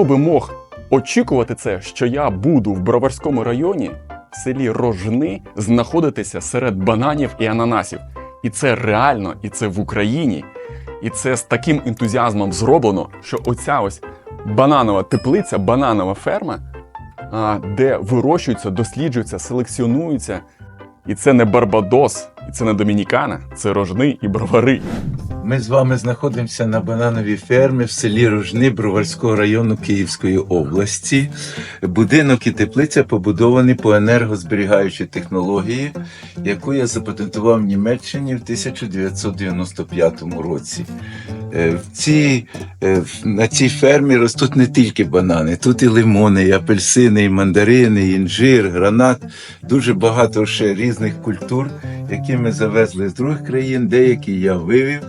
хто би мог очікувати це, що я буду в Броварському районі, в селі Рожни, знаходитися серед бананів і ананасів. І це реально, і це в Україні. І це з таким ентузіазмом зроблено, що оця ось бананова теплиця, бананова ферма, де вирощуються, досліджуються, селекціонуються. І це не Барбадос, і це не Домінікана, це рожни і бровари. Ми з вами знаходимося на банановій фермі в селі Ружни Броварського району Київської області. Будинок і теплиця побудовані по енергозберігаючій технології, яку я запатентував в Німеччині в 1995 році. Е, В цій, е, на цій фермі ростуть не тільки банани, тут і лимони, і апельсини, і мандарини, і інжир, гранат, дуже багато ще різних культур, які ми завезли з других країн, деякі я вивів.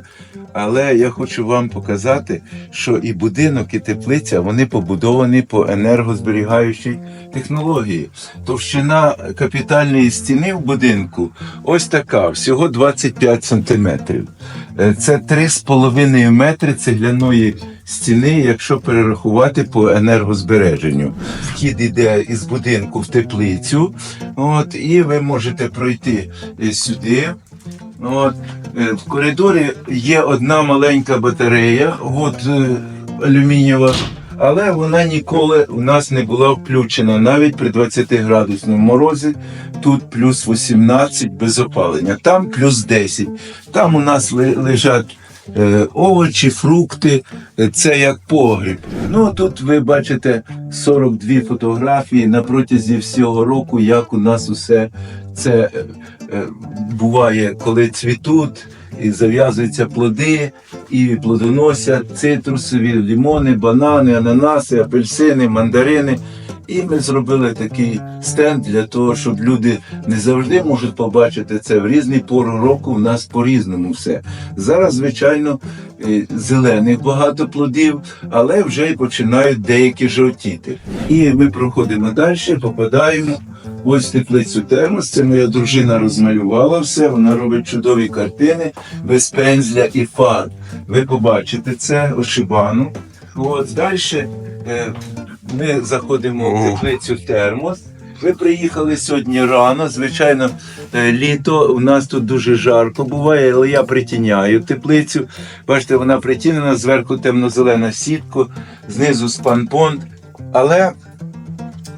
Але я хочу вам показати, що і будинок, і теплиця вони побудовані по енергозберігаючій технології. Товщина капітальної стіни в будинку ось така, всього 25 сантиметрів. Е, Це 3,5 метри цегляної стіни, якщо перерахувати по енергозбереженню. Вхід іде із будинку в теплицю, от, і ви можете пройти сюди. От, е, в коридорі є одна маленька батарея, от е, алюмінієва, але вона ніколи у нас не була включена навіть при 20 градусному морозі. Тут плюс 18 без опалення, там плюс 10. Там у нас лежать е, овочі, фрукти, це як погріб. Ну тут ви бачите 42 фотографії на протязі всього року, як у нас усе це буває, коли цвітуть. І зав'язуються плоди, і плодоносять цитрусові, лімони, банани, ананаси, апельсини, мандарини. І ми зробили такий стенд для того, щоб люди не завжди можуть побачити це в різні пору року. У нас по-різному все. Зараз, звичайно, е, зелених багато плодів, але вже починають деякі жовтіти. І ми проходимо далі, попадаємо. Ось теплицю термос. Це моя дружина розмалювала все. Вона робить чудові картини без пензля і фарб. Ви побачите це ошибану. От далі е, ми заходимо в теплицю термос. Ви приїхали сьогодні рано. Звичайно, е, літо у нас тут дуже жарко буває, але я притіняю теплицю. Бачите, вона притінена, зверху темно-зелена сітка, знизу спанпонд. Але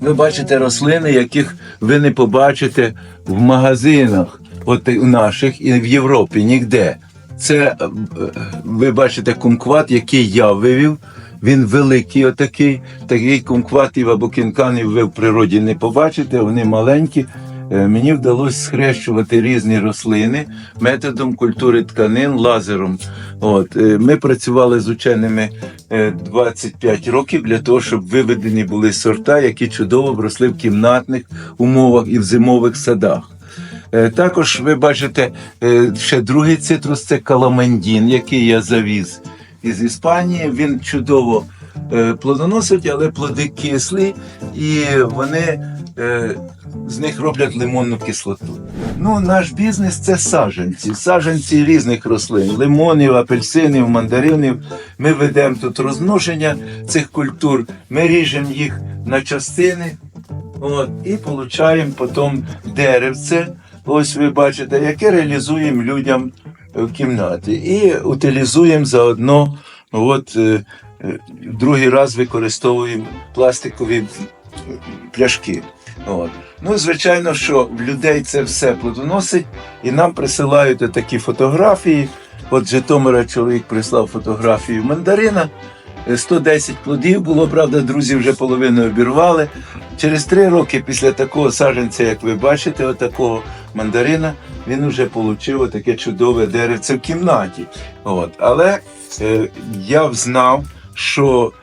ви бачите рослини, яких ви не побачите в магазинах, от у наших і в Європі ніде. Це е, ви бачите кумкват, який я вивів. Він великий, отакий. Такий кумкватів або кінканів ви в природі не побачите, вони маленькі. Е, Мені вдалося схрещувати різні рослини методом культури тканин лазером. От е, ми працювали з ученими е, 25 років для того, щоб виведені були сорта, які чудово росли в кімнатних умовах і в зимових садах. Е, Також ви бачите е, ще другий цитрус це каламандін, який я завіз із Іспанії. Він чудово е, плодоносить, але плоди кислі, і вони е, з них роблять лимонну кислоту. Ну, наш бізнес це саджанці, саджанці різних рослин: лимонів, апельсинів, мандаринів. Ми ведемо тут розмноження цих культур, ми ріжемо їх на частини. От, і получаємо потім деревце. Ось ви бачите, яке реалізуємо людям в кімнаті. І утилізуємо заодно. От, е, е, другий раз використовуємо пластикові пляшки. От. Ну, звичайно, що в людей це все плодоносить, і нам присилають такі фотографії. От Житомира чоловік прислав фотографію мандарина. Е, 110 плодів було, правда, друзі вже половину обірвали. Через три роки після такого саджанця, як ви бачите, отакого мандарина, він вже отримав таке чудове деревце в кімнаті. От. Але е, я взнав, що е,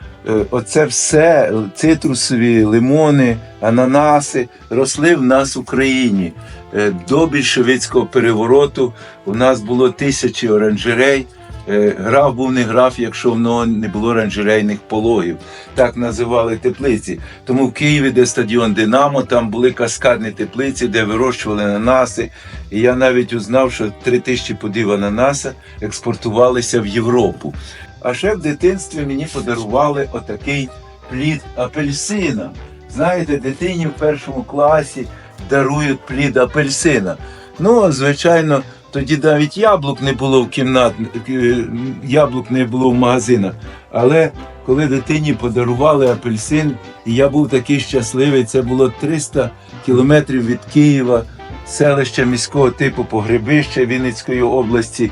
оце все, цитрусові, лимони, ананаси, росли в нас в Україні. Е, до більшовицького перевороту у нас було тисячі оранжерей. Е, Граф був не граф, якщо в нього не було оранжерейних пологів. Так називали теплиці. Тому в Києві, де стадіон Динамо, там були каскадні теплиці, де вирощували ананаси. І я навіть узнав, що три тисячі подів ананаса експортувалися в Європу. А ще в дитинстві мені подарували отакий плід апельсина. Знаєте, дитині в першому класі дарують плід апельсина. Ну, звичайно, тоді навіть яблук не було в кімнат, е, яблук не було в магазинах. Але коли дитині подарували апельсин, і я був такий щасливий, це було 300 кілометрів від Києва, селище міського типу Погребище Вінницької області.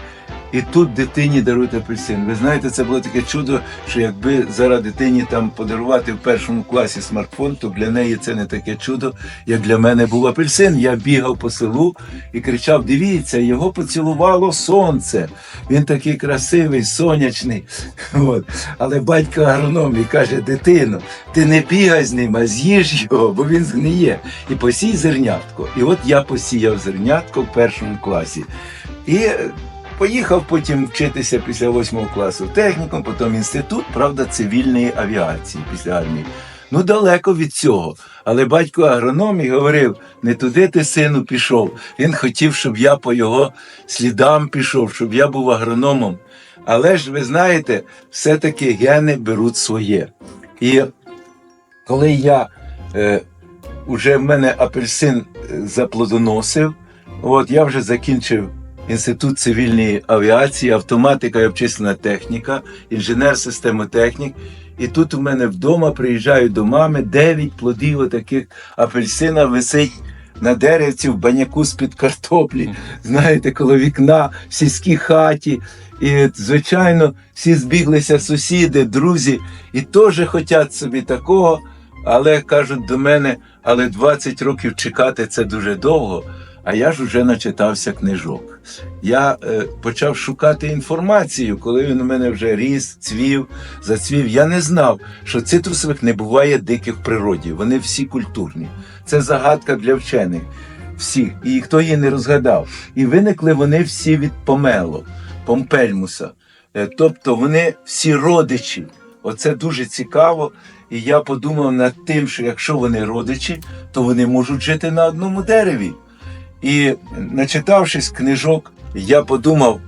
І тут дитині дарують апельсин. Ви знаєте, це було таке чудо, що якби зараз дитині там подарувати в першому класі смартфон, то для неї це не таке чудо, як для мене був апельсин. Я бігав по селу і кричав: дивіться, його поцілувало сонце. Він такий красивий, сонячний. От. Але батько агроном і каже: дитино, ти не бігай з ним, а з'їж його, бо він згниє. І посій зернятко. І от я посіяв зернятко в першому класі. І Поїхав потім вчитися після восьмого класу в технікум, потім інститут, правда, цивільної авіації після армії. Ну, далеко від цього. Але батько агроном і говорив: не туди ти, сину, пішов. Він хотів, щоб я по його слідам пішов, щоб я був агрономом. Але ж ви знаєте, все-таки гени беруть своє. І коли я е, уже в мене апельсин е, заплодоносив, от я вже закінчив інститут цивільної авіації, автоматика і обчислена техніка, інженер системотехнік. І тут у мене вдома приїжджаю до мами, дев'ять плодів отаких апельсина висить на деревці в баняку з-під картоплі. Знаєте, коло вікна, в сільській хаті. І, звичайно, всі збіглися сусіди, друзі, і теж хочуть собі такого, але кажуть до мене, але 20 років чекати це дуже довго. А я ж уже начитався книжок. Я е, почав шукати інформацію, коли він у мене вже ріс, цвів, зацвів. Я не знав, що цитрусових не буває диких в природі. Вони всі культурні. Це загадка для вчених всіх. І хто її не розгадав. І виникли вони всі від помело, помпельмуса. Е, тобто вони всі родичі. Оце дуже цікаво. І я подумав над тим, що якщо вони родичі, то вони можуть жити на одному дереві. І начитавшись книжок, я подумав,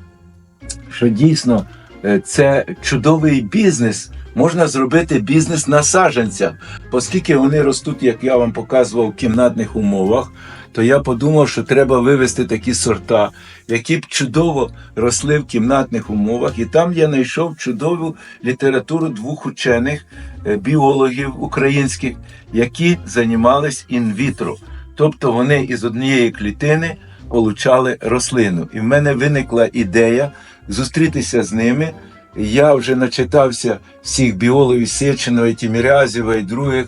що дійсно е, це чудовий бізнес. Можна зробити бізнес на саджанцях, оскільки вони ростуть, як я вам показував, в кімнатних умовах. То я подумав, що треба вивести такі сорта, які б чудово росли в кімнатних умовах. І там я знайшов чудову літературу двох учених, е, біологів українських, які займались інвітро. Тобто вони із однієї клітини получали рослину. І в мене виникла ідея зустрітися з ними. Я вже начитався всіх біологів Сеченого, Тімірязєва і других,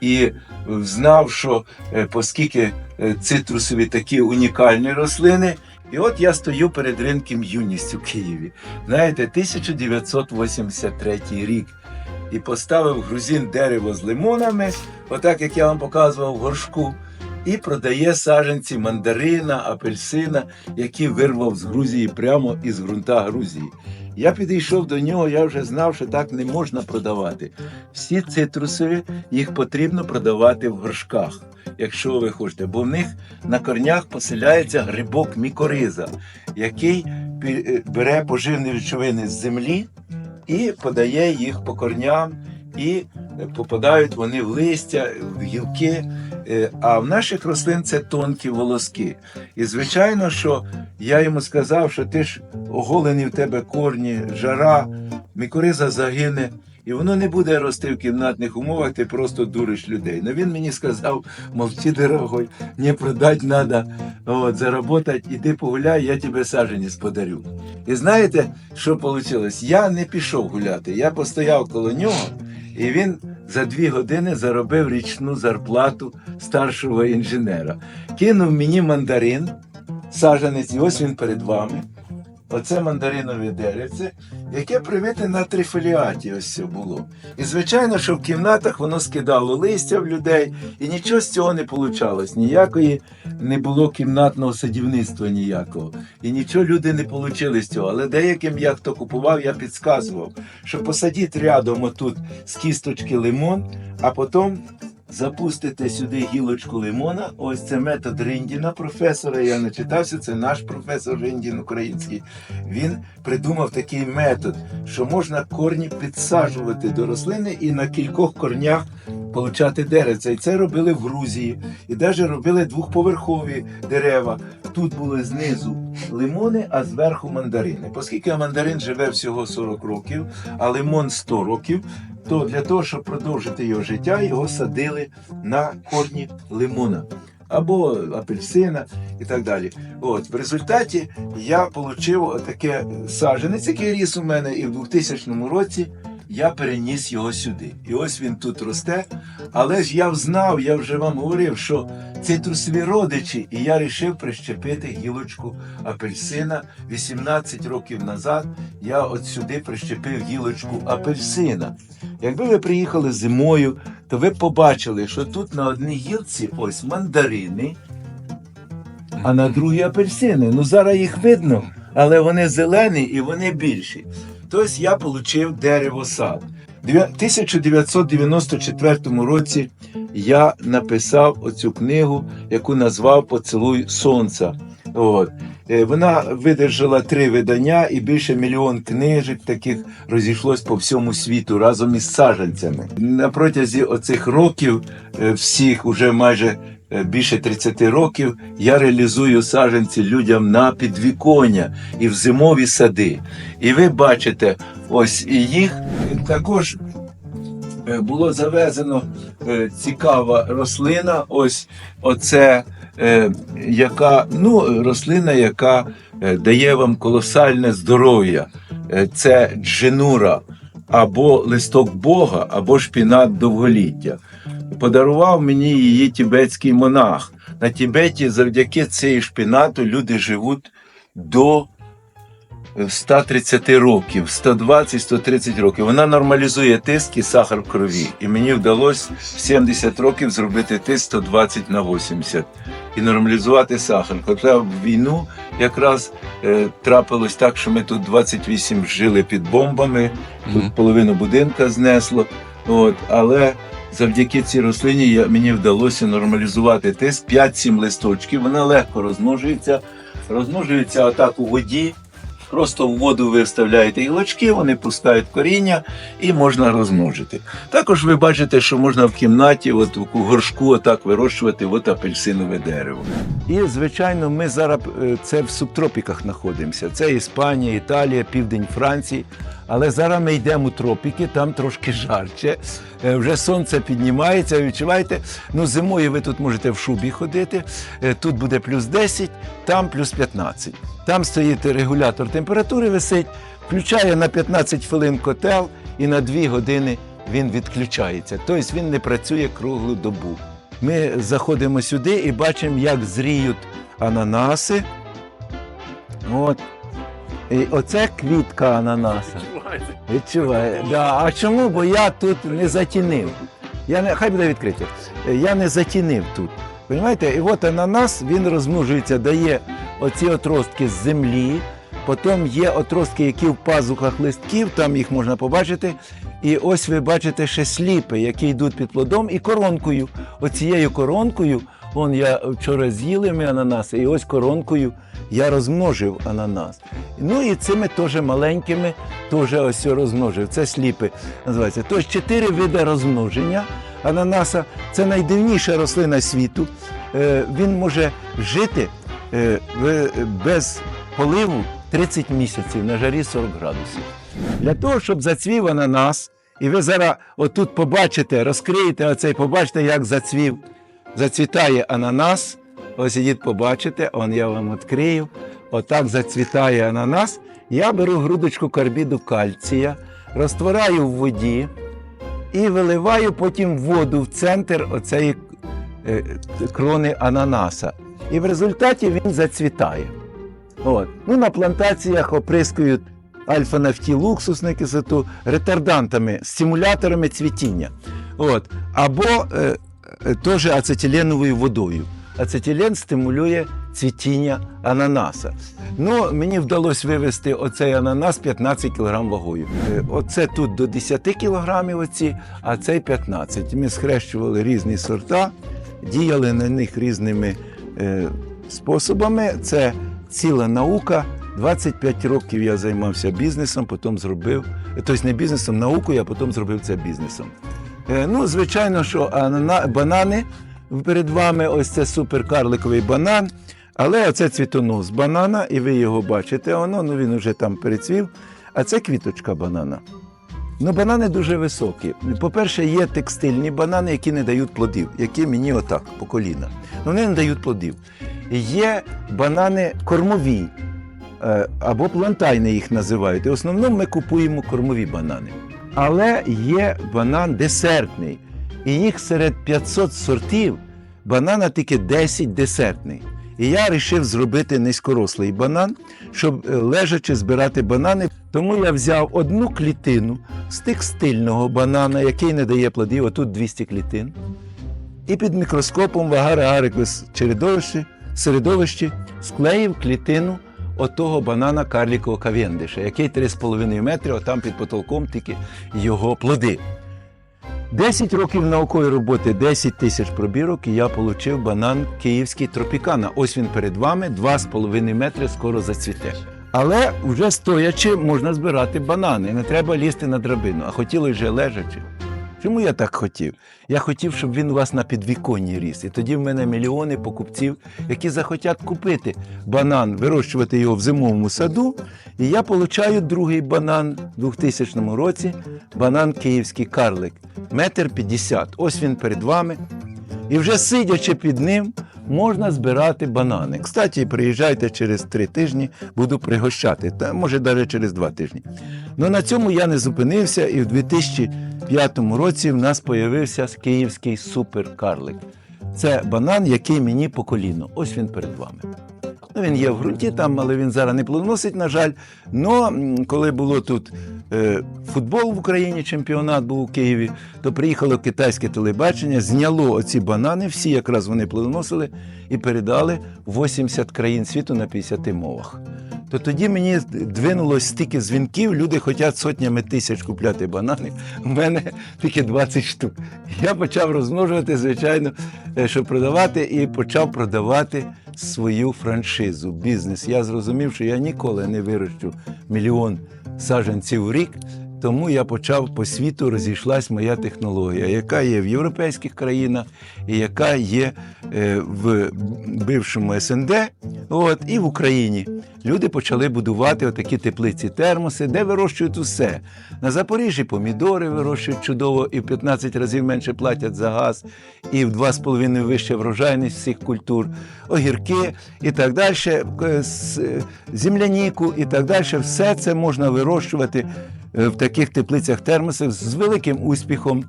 і знав, що е, оскільки е, цитрусові такі унікальні рослини. І от я стою перед ринком юність у Києві. Знаєте, 1983 рік. І поставив грузин дерево з лимонами, отак як я вам показував в горшку і продає саджанці мандарина, апельсина, які вирвав з Грузії прямо із ґрунта Грузії. Я підійшов до нього, я вже знав, що так не можна продавати. Всі цитрусові їх потрібно продавати в горшках, якщо ви хочете, бо в них на корнях поселяється грибок мікориза, який е, бере поживні речовини з землі і подає їх по корням, і е, попадають вони в листя, в гілки. Е, А в наших рослин це тонкі волоски. І звичайно, що я йому сказав, що ти ж оголені в тебе корні, жара, мікориза загине. І воно не буде рости в кімнатних умовах, ти просто дуриш людей. Ну він мені сказав, мовчи, дорогой, не продать надо, от, заработать, іди погуляй, я тебе саджанець подарю. І знаєте, що вийшло? Я не пішов гуляти, я постояв коло нього, і він за дві години заробив річну зарплату старшого інженера. Кинув мені мандарин, саджанець, і ось він перед вами. Оце мандаринове деревце, яке привите на трифоліаті ось це було. І звичайно, що в кімнатах воно скидало листя в людей, і нічого з цього не вийшло. Ніякої не було кімнатного садівництва ніякого. І нічого люди не отримали з цього. Але деяким я хто купував, я підказував, що посадіть рядом отут з кісточки лимон, а потім запустите сюди гілочку лимона. Ось це метод Риндіна, професора. Я не читався, це наш професор Риндін український. Він придумав такий метод, що можна корні підсаджувати до рослини і на кількох корнях получати деревця. І це робили в Грузії. І навіть робили двохповерхові дерева. Тут були знизу лимони, а зверху мандарини. Оскільки мандарин живе всього 40 років, а лимон 100 років, то для того, щоб продовжити його життя, його садили на корні лимона або апельсина і так далі. От в результаті я отримав таке саджанець, який ріс у мене, і в 2000 році я переніс його сюди. І ось він тут росте. Але ж я знав, я вже вам говорив, що цитрусові родичі, і я вирішив прищепити гілочку апельсина. 18 років назад я от сюди прищепив гілочку апельсина. Якби ви приїхали зимою, то ви побачили, що тут на одній гілці ось мандарини, а на другій апельсини. Ну зараз їх видно, але вони зелені і вони більші. Тобто я отримав дерево-сад. Дев'я- 1994 році я написав оцю книгу, яку назвав Поцілуй сонця. От. Е, Вона видержала три видання і більше мільйон книжок таких розійшлось по всьому світу разом із саджанцями. На протязі оцих років, е, всіх уже майже більше 30 років, я реалізую саджанці людям на підвіконня і в зимові сади. І ви бачите, ось і їх також е, було завезено е, цікава рослина. Ось оце е, яка ну, рослина, яка е, дає вам колосальне здоров'я. Е, Це дженура або листок Бога, або шпінат довголіття. Подарував мені її тібетський монах. На Тібеті завдяки цій шпінату люди живуть до 130 років, 120-130 років. Вона нормалізує тиск і сахар в крові. І мені вдалося в 70 років зробити тиск 120 на 80 і нормалізувати сахар. Хоча в війну якраз е, трапилось так, що ми тут 28 жили під бомбами, тут половину будинка знесло. От, але завдяки цій рослині мені вдалося нормалізувати тиск 5-7 листочків. Вона легко розмножується, розмножується отак у воді. Просто в воду ви вставляєте гілочки, вони пускають коріння і можна розмножити. Також ви бачите, що можна в кімнаті, от у горшку, отак вирощувати от апельсинове дерево. І, звичайно, ми зараз е, це в субтропіках знаходимося. Це Іспанія, Італія, південь Франції. Але зараз ми йдемо у тропіки, там трошки жарче. Е, Вже сонце піднімається, відчуваєте. Ну, зимою ви тут можете в шубі ходити. Е, Тут буде плюс 10, там плюс 15. Там стоїть регулятор температури, висить, включає на 15 хвилин котел і на 2 години він відключається. Тобто він не працює круглу добу. Ми заходимо сюди і бачимо, як зріють ананаси. От. І оце квітка ананаса. Відчуває. Да. А чому? Бо я тут не затінив. Я не, хай буде відкрито. Я не затінив тут. Понимаєте? І от ананас він розмножується, дає оці отростки з землі. Потім є отростки, які в пазухах листків, там їх можна побачити. І ось ви бачите ще сліпи, які йдуть під плодом, і коронкою. Оцією коронкою, вон я вчора з'їли ми ананаси, і ось коронкою я розмножив ананас. Ну і цими теж маленькими теж ось розмножив. Це сліпи називається. Тож чотири види розмноження ананаса. Це найдивніша рослина світу. Е, Він може жити е, без поливу 30 місяців на жарі 40 градусів. Для того, щоб зацвів ананас, і ви зараз отут побачите, розкриєте оцей, побачите, як зацвів. Зацвітає ананас. Ось ідіть побачите, он я вам відкрию. Отак зацвітає ананас. Я беру грудочку карбіду кальція, розтворяю в воді і виливаю потім воду в центр оцеї е, крони ананаса. І в результаті він зацвітає. От. Ну, на плантаціях оприскують альфа-нафтілуксусну кислоту ретардантами, стимуляторами цвітіння. От. Або е, теж ацетиленовою водою. Ацетилен стимулює цвітіння ананаса. Ну, мені вдалося вивезти оцей ананас 15 кг вагою. Е, Оце тут до 10 кг оці, а цей 15. Ми схрещували різні сорта, діяли на них різними е, способами. Це ціла наука. 25 років я займався бізнесом, потім зробив, тобто не бізнесом, наукою, а потім зробив це бізнесом. Е, Ну, звичайно, що банани перед вами ось це суперкарликовий банан. Але оце цвітонос банана, і ви його бачите, воно, ну він вже там перецвів. А це квіточка банана. Ну, банани дуже високі. По-перше, є текстильні банани, які не дають плодів, які мені отак, по коліна. Вони не дають плодів. Є банани кормові, е, або плантайни їх називають. І в основному ми купуємо кормові банани. Але є банан десертний. І їх серед 500 сортів банана тільки 10 десертний. І я вирішив зробити низькорослий банан, щоб е, лежачи збирати банани. Тому я взяв одну клітину з текстильного банана, який не дає плодів, отут 200 клітин. І під мікроскопом в середовищі, середовищі склеїв клітину отого банана карлікового кавендиша, який 3,5 метри, а там під потолком тільки його плоди. 10 років наукової роботи, 10 тисяч пробірок, і я отримав банан київський тропікана. Ось він перед вами, 2,5 метри скоро зацвіте. Але вже стоячи можна збирати банани. Не треба лізти на драбину, а хотілося вже лежачи. Чому я так хотів? Я хотів, щоб він у вас на підвіконні ріс. І тоді в мене мільйони покупців, які захотять купити банан, вирощувати його в зимовому саду. І я получаю другий банан у 2000 році, банан київський карлик, метр п'ятдесят. Ось він перед вами. І вже сидячи під ним, можна збирати банани. Кстати, приїжджайте через три тижні, буду пригощати, та може навіть через два тижні. Ну на цьому я не зупинився, і в 2005 році в нас з'явився київський суперкарлик. Це банан, який мені по коліно. Ось він перед вами. Ну, він є в ґрунті там, але він зараз не плодоносить, на жаль. Но коли було тут футбол в Україні, чемпіонат був у Києві, то приїхало китайське телебачення, зняло оці банани, всі якраз вони плодоносили, і передали 80 країн світу на 50 мовах. То тоді мені двинулось стільки дзвінків, люди хочуть сотнями тисяч купляти банани. У мене тільки 20 штук. Я почав розмножувати, звичайно, е, щоб продавати, і почав продавати свою франшизу, бізнес. Я зрозумів, що я ніколи не вирощу мільйон саджанців в рік. Тому я почав по світу розійшлась моя технологія, яка є в європейських країнах і яка є е, в бившому СНД, от, і в Україні. Люди почали будувати отакі теплиці термоси, де вирощують усе. На Запоріжжі помідори вирощують чудово і в 15 разів менше платять за газ, і в 2,5 вища врожайність всіх культур, огірки і так далі, е, земляніку і так далі. Все це можна вирощувати е, в таких теплицях термосів з великим успіхом.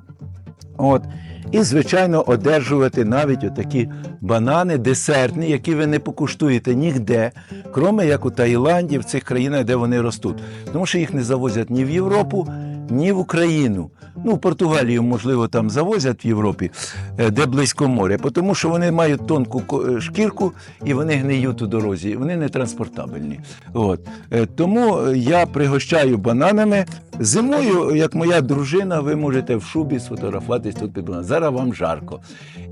От. І, звичайно, одержувати навіть отакі банани десертні, які ви не покуштуєте ніде, кроме як у Таїланді, в цих країнах, де вони ростуть. Тому що їх не завозять ні в Європу, ні в Україну. Ну, в Португалію, можливо, там завозять в Європі, е, де близько моря, тому що вони мають тонку е, шкірку і вони гниють у дорозі, вони не транспортабельні. От. Е, Тому е, я пригощаю бананами. Зимою, як моя дружина, ви можете в шубі сфотографуватись тут під бананом. Зараз вам жарко.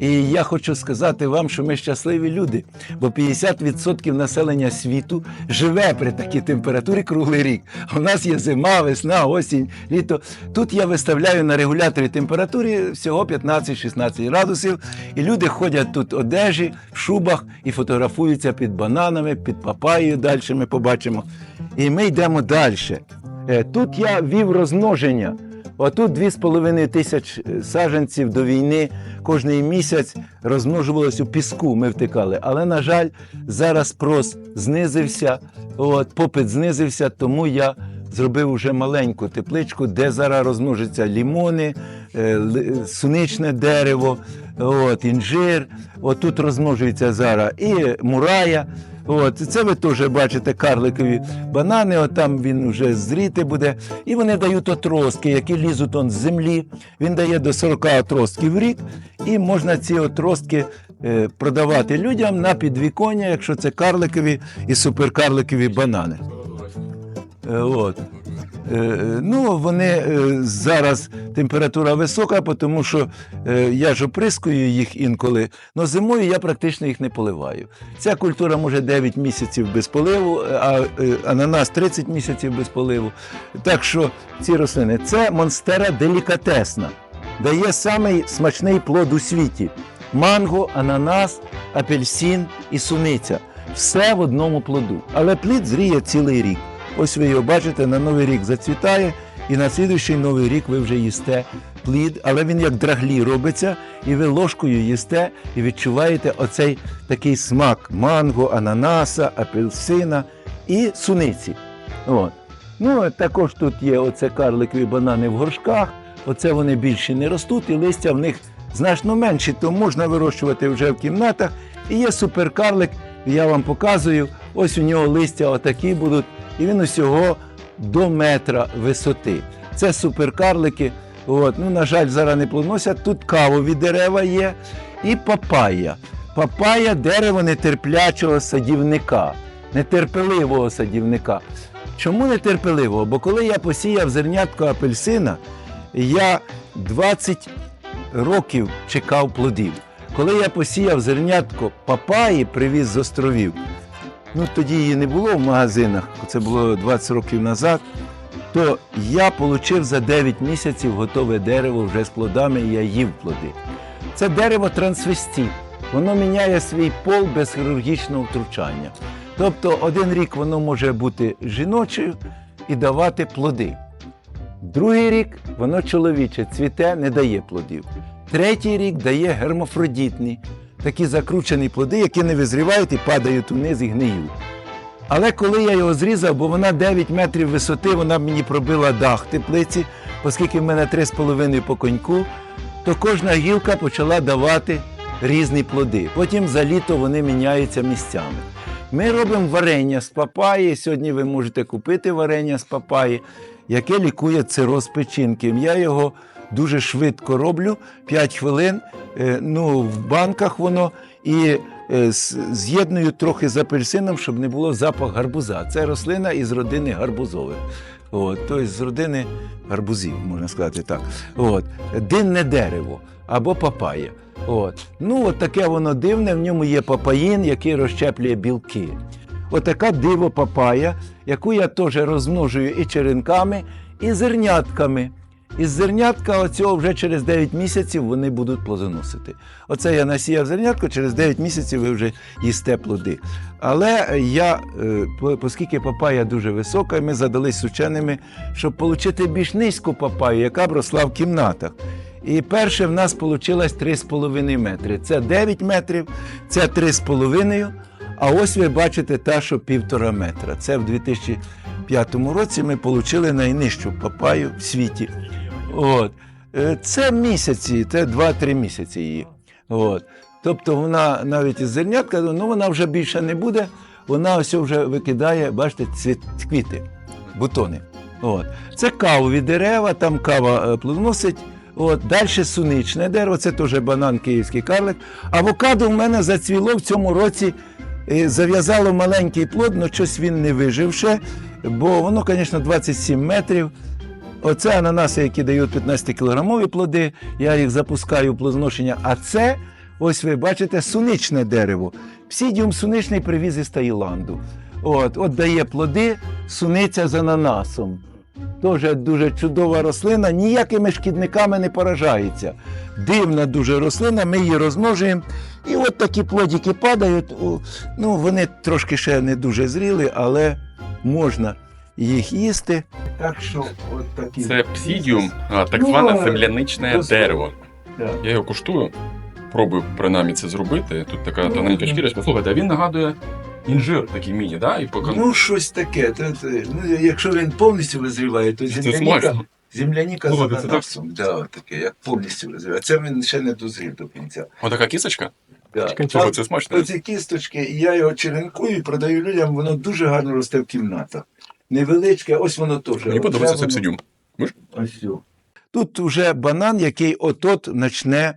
І я хочу сказати вам, що ми щасливі люди, бо 50% населення світу живе при такій температурі круглий рік. У нас є зима, весна, осінь, літо. Тут я виставляю на регуляторі температури всього 15-16 градусів, і люди ходять тут одежі, в шубах і фотографуються під бананами, під папаєю. Далі ми побачимо. І ми йдемо далі. Е, Тут я вів розмноження. Отут 2,5 тисяч е, саджанців до війни кожний місяць розмножувалось у піску, ми втикали. Але, на жаль, зараз спрос знизився, от, попит знизився, тому я зробив уже маленьку тепличку, де зараз розмножаться лімони, е, суничне дерево, от, інжир. От тут розмножується зараз і мурая. От, це ви теж бачите карликові банани, от там він вже зріти буде. І вони дають отростки, які лізуть он з землі. Він дає до 40 отростків в рік, і можна ці отростки е, продавати людям на підвіконня, якщо це карликові і суперкарликові банани. Е, От. Е, е, Ну, вони зараз температура висока, тому що я ж оприскую їх інколи, але зимою я практично їх не поливаю. Ця культура може 9 місяців без поливу, а ананас 30 місяців без поливу. Так що ці рослини це монстера делікатесна, дає самий смачний плод у світі: манго, ананас, апельсин і суниця. Все в одному плоду. Але плід зріє цілий рік. Ось ви його бачите, на новий рік зацвітає, і на слідуючий новий рік ви вже їсте плід, але він як драглі робиться, і ви ложкою їсте і відчуваєте оцей такий смак манго, ананаса, апельсина і суниці. От. Ну, також тут є оце карликові банани в горшках. Оце вони більше не ростуть, і листя в них значно менше, то можна вирощувати вже в кімнатах. І є суперкарлик, я вам показую. Ось у нього листя отакі будуть, і він усього до метра висоти. Це суперкарлики. От. Ну, на жаль, зараз не плодоносять. Тут кавові дерева є і папая. Папая дерево нетерплячого садівника, нетерпеливого садівника. Чому нетерпеливого? Бо коли я посіяв зернятко апельсина, я 20 років чекав плодів. Коли я посіяв зернятко папаї, привіз з островів, ну тоді її не було в магазинах, це було 20 років назад, то я отримав за 9 місяців готове дерево вже з плодами, і я їв плоди. Це дерево трансвестит. Воно міняє свій пол без хірургічного втручання. Тобто один рік воно може бути жіночою і давати плоди. Другий рік воно чоловіче, цвіте, не дає плодів. Третій рік дає гермафродітні, такі закручені плоди, які не визрівають і падають вниз і гниють. Але коли я його зрізав, бо вона 9 метрів висоти, вона мені пробила дах теплиці, оскільки в мене 3,5 по коньку, то кожна гілка почала давати різні плоди. Потім за літо вони міняються місцями. Ми робимо варення з папаї. Сьогодні ви можете купити варення з папаї, яке лікує цироз печінки. Я його дуже швидко роблю, 5 хвилин. Е, Ну, в банках воно і е, з'єдную трохи з апельсином, щоб не було запах гарбуза. Це рослина із родини гарбузових. От, тобто з родини гарбузів, можна сказати так. От, динне дерево або папая. От. Ну, от таке воно дивне, в ньому є папаїн, який розщеплює білки. Отака диво папая, яку я теж розмножую і черенками, і зернятками. Із зернятка оцього вже через 9 місяців вони будуть плодоносити. Оце я насіяв зернятко, через 9 місяців ви вже їсте плоди. Але я, е, оскільки папая дуже висока, ми задались з ученими, щоб отримати більш низьку папаю, яка б росла в кімнатах. І перше в нас вийшло 3,5 метри. Це 9 метрів, це 3,5. А ось ви бачите та, що півтора метра. Це в 2005 році ми отримали найнижчу папаю в світі. От. Е, Це місяці, це 2-3 місяці її. От. Тобто вона навіть із зернятка, ну вона вже більше не буде, вона ось вже викидає, бачите, цвіт, квіти, бутони. От. Це кавові дерева, там кава е, плодоносить. От. Далі суничне дерево, це теж банан київський карлик. Авокадо в мене зацвіло в цьому році, зав'язало маленький плод, але щось він не вижив ще, бо воно, звісно, 27 метрів. Оце ананаси, які дають 15-кілограмові плоди, я їх запускаю в плодоношення. А це, ось ви бачите, суничне дерево. Псідіум суничний привіз із Таїланду. От, от дає плоди, суниця з ананасом. Теж дуже чудова рослина, ніякими шкідниками не поражається. Дивна дуже рослина, ми її розмножуємо. І от такі плодики падають. Ну, вони трошки ще не дуже зріли, але можна їх їсти. Так що, от такі. Це псідіум, а, так Ну, зване земляничне просто- дерево. Так. Я його куштую, пробую принаймні це зробити. Тут така тоненька шкірочка. Слухайте, а він нагадує інжир такий міні, да? І по Ну, щось таке. Та- та- Ну, якщо він повністю визріває, то Це земляніка, земляніка з це так- Да, таке, як повністю визріває. Це він ще не дозрів до кінця. Отака кісочка? Да. Чого це смачно? Оці кісточки, і я його черенкую і продаю людям, воно дуже гарно росте в кімнатах. Невеличке, ось воно теж. Мені подобається це. Ось. Тут вже банан, який от-от почне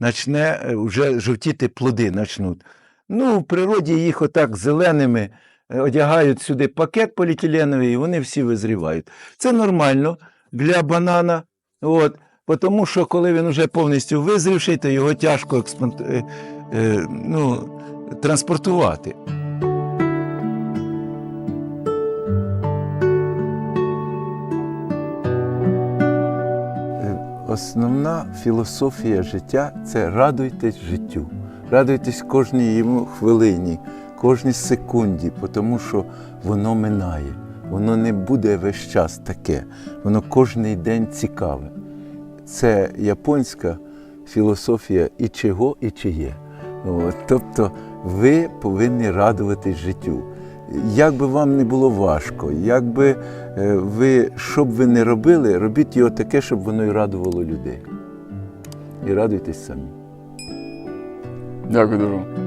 почне е, вже жовтіти плоди почнуть. Ну, в природі їх отак зеленими е, одягають сюди пакет поліетиленовий, і вони всі визрівають. Це нормально для банана. От, тому що коли він вже повністю визрівший, то його тяжко експонт... е, е, ну, транспортувати. Основна філософія життя це радуйтесь життю, радуйтесь кожній йому хвилині, кожній секунді, тому що воно минає, воно не буде весь час таке, воно кожний день цікаве. Це японська філософія і чого, і чиє. Тобто ви повинні радуватись життю. Як би вам не було важко, як би е, ви, що б ви не робили, робіть його таке, щоб воно і радувало людей. І радуйтесь самі. Дякую дуже.